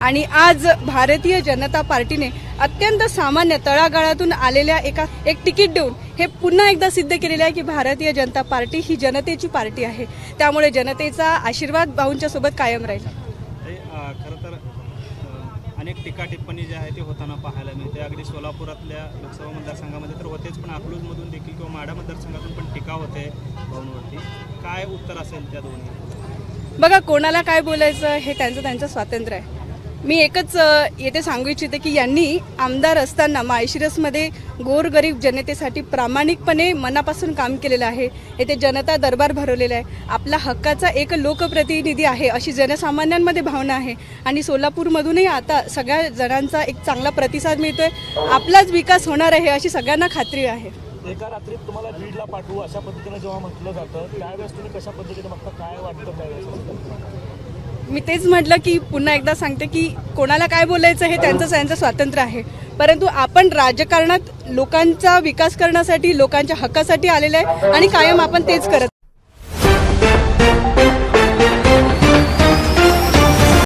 आणि आज भारतीय जनता पार्टीने अत्यंत सामान्य तळागाळातून आलेल्या एका एक तिकीट देऊन हे पुन्हा एकदा सिद्ध केलेले आहे की भारतीय जनता पार्टी ही जनतेची पार्टी आहे. त्यामुळे जनतेचा आशीर्वाद भाऊंच्या सोबत कायम राहील. खरं तर अनेक टीका टिप्पणी जी आहे ते होताना पाहायला मिळते. अगदी सोलापुरातल्या लोकसभा मतदारसंघामध्ये तर होतेच पण अकलूजमधून देखील किंवा माडा मतदारसंघातून पण टीका होते भाऊंवरती. काय उत्तर असेल त्या दोन्ही? बघा कोणाला काय बोलायचं हे त्यांचं त्यांचं स्वातंत्र्य आहे. मी एकच येथे सांगू इच्छिते की यांनी आमदार असताना माळशिरसमध्ये गोरगरीब जनतेसाठी प्रामाणिकपणे मनापासून काम केलेलं आहे. येथे जनता दरबार भरवलेला आहे. आपला हक्काचा एक लोकप्रतिनिधी आहे अशी जनसामान्यांमध्ये भावना आहे. आणि सोलापूरमधूनही आता सगळ्या जणांचा एक चांगला प्रतिसाद मिळतोय. आपलाच विकास होणार आहे अशी सगळ्यांना खात्री आहे. एका रात्रीत तुम्हाला बीडला पाठवू अशा पद्धतीने जेव्हा म्हटलं जातं त्यावेळेस तुम्ही कशा पद्धतीने बघता? काय वाटतं त्यावेळेस? मी तेच म्हटलं की पुन्हा एकदा सांगते की कोणाला काय बोलायचं हे त्यांचं त्यांचं स्वातंत्र्य आहे. परंतु आपण राजकारणात लोकांचा विकास करण्यासाठी लोकांच्या हक्कासाठी आलेलं आहे आणि कायम आपण तेच करत